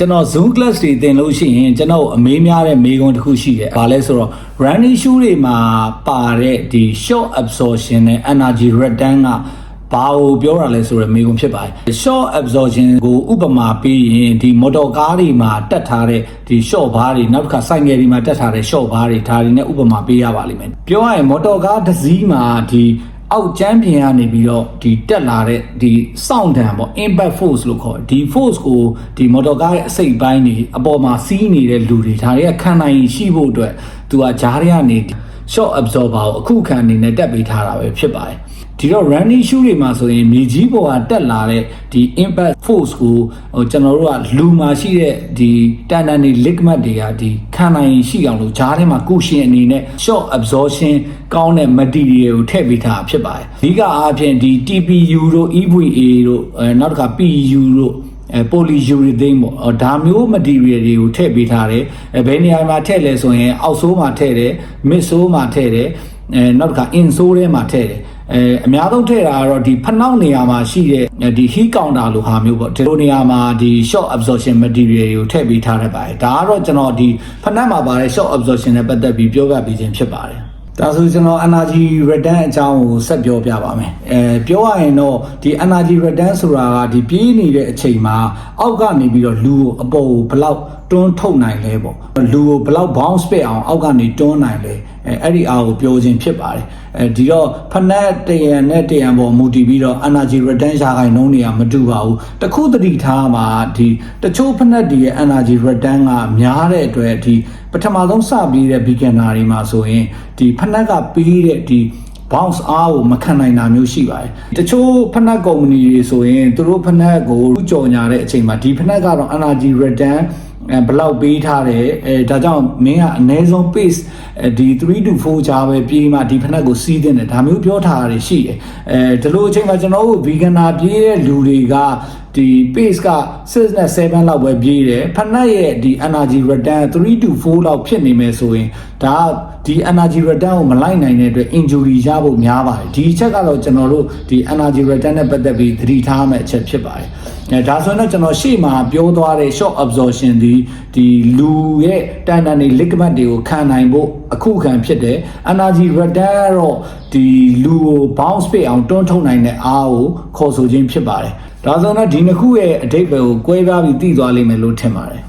ကျွန်တော် Zoom class တွေသင်လို့ရှိရင်ကျွန်တော်အမေးများတဲ့မေးခွန်းတစ်ခုရှိတယ်။ဘာလဲဆိုတော့ running shoe တွေမှာပါတဲ့ဒီ short absorption နဲ့ energy return ကဘာကိုပြောတာလဲဆိုရယ်မေးခွန်းဖြစ်ပါတယ်။ short absorption ကိုဥပမာပေးရင်ဒီ motor car တွေမှာတက်ထားတဲ့ဒီ short bar တွေနောက်တစ်ခါ cycle တွေမှာတက်ထားတဲ့ short bar တွေဒါတွေနဲ့ဥပမာပေးရပါလိမ့်မယ်။ပြောရရင် motor car တစ်စီးမှာဒီ အောက်ကျမ်းပြင်ကနေပြီးတော့ဒီတက်လာတဲ့ဒီစောင့်တံပေါ့ impact force လို့ခေါ်တယ်ဒီ force ကိုဒီ motor car ရဲ့အစိတ်ပိုင်းတွေအပေါ်မှာစီးနေတဲ့လူတွေဒါတွေကခံနိုင်ရရှိဖို့အတွက်သူကဂျားတွေကနေ short absorber ကိုအခုခံအနေနဲ့တက်ပေးထားတာပဲဖြစ်ပါတယ်ဒီတော့ running shoe တွေမှာဆိုရင်မြေကြီးပေါ်ကတက်လာတဲ့ဒီ impact force ကိုဟိုကျွန်တော်တို့ကလူမှာရှိတဲ့ဒီတန်တန်တွေ ligament တွေကဒီခံနိုင်ရရှိအောင်လို့ဂျားထဲမှာကုရှင်အနေနဲ့ short absorption ကောင်းတဲ့ material ကိုထည့်ပေးထားတာဖြစ်ပါတယ်အဓိကအားဖြင့်ဒီ TPU တို့ EVA တို့အဲနောက်တစ်ခါ PU တို့ အဲ polyurethane ပေါ့အော်ဒါမျိုး material တွေကိုထည့်ပေးထားတယ်အဲဘယ်နေရာမှာထည့်လဲဆိုရင်အောက်ဆိုးမှာထည့်တယ် mid ဆိုးမှာထည့်တယ်အဲနောက်တစ်ခါ in ဆိုးထဲမှာထည့်တယ်အဲအများဆုံးထည့်တာကတော့ဒီဖနှောက်နေရာမှာရှိတဲ့ဒီ heat counter လိုဟာမျိုးပေါ့ဒီလိုနေရာမှာဒီ short absorption material ကိုထည့်ပေးထားတတ်ပါတယ်ဒါကတော့ကျွန်တော်ဒီဖနှက်မှာပါတဲ့ short absorption နဲ့ပတ်သက်ပြီးပြောပြပေးခြင်းဖြစ်ပါတယ် ဒါဆိုကျွန်တော် energy return အကြောင်းကိုဆက်ပြောပြပါမယ်။အဲပြောရရင်တော့ဒီ energy return ဆိုတာကဒီပြေးနေတဲ့အချိန်မှာအောက်ကနေပြီးတော့လူကိုအပေါ်ကိုဘယ်လောက်တွန်းထုတ်နိုင်လဲပေါ့။လူကိုဘယ်လောက် bounce ပစ်အောင်အောက်ကနေတွန်းနိုင်လဲ။ အဲအဲ့ဒီအားကိုပြောခြင်းဖြစ်ပါတယ်။အဲဒီတော့ဖနက်တရံနဲ့တရံပေါ်မူတည်ပြီးတော့ energy return ရာခိုင်နှုန်းတွေကမတူပါဘူး။တခုတတိထားမှာဒီတချို့ဖနက်တွေရဲ့ energy return ကများတဲ့အတွက်ဒီပထမဆုံးစပြီးတဲ့ beginner တွေမှာဆိုရင်ဒီဖနက်ကပြီးတဲ့ဒီ bounce အားကိုမခံနိုင်တာမျိုးရှိပါတယ်တချို့ဖနက်ကုမ္ပဏီတွေဆိုရင်သူတို့ဖနက်ကိုကြော်ညာတဲ့အချိန်မှာဒီဖနက်ကတော့ energy return အဲ ဘလောက်ပေးထားတယ်အဲဒါကြောင့်မင်းကအနည်းဆုံး pace အဲဒီ3 to 4ကြားပဲပြေးမှဒီဖနက်ကိုစီးတဲ့တယ်ဒါမျိုးပြောထားတာရှိတယ်အဲဒီလိုအချိန်မှာကျွန်တော်တို့ beginner ပြေးတဲ့လူတွေက ဒီ pace က6နဲ့7လောက်ပဲပြေးတယ်ဖနက်ရဲ့ဒီ energy return 3 to 4လောက်ဖြစ်နေမယ်ဆိုရင်ဒါဒီ energy return ကိုမလိုက်နိုင်တဲ့အတွက် injury ရဖို့များပါတယ်ဒီအချက်ကတော့ကျွန်တော်တို့ဒီ energy return နဲ့ပတ်သက်ပြီးသတိထားမယ့်အချက်ဖြစ်ပါတယ်အဲဒါဆိုရင်တော့ကျွန်တော်ရှေ့မှာပြောသွားတဲ့ short absorption ဒီဒီလူရဲ့တန်တန်တွေ ligament တွေကိုခံနိုင်ဖို့အခုခံဖြစ်တယ် energy return ကတော့ဒီလူကို bounce ပစ်အောင်တွန်းထုတ်နိုင်တဲ့အားကိုခေါ်ဆိုခြင်းဖြစ်ပါတယ် ဒါဆိုတော့ဒီနှစ်ခုရဲ့အဓိပ္ပာယ်ကို꿰ပြားပြီးသိသွားလိမ့်မယ်လို့ထင်ပါတယ်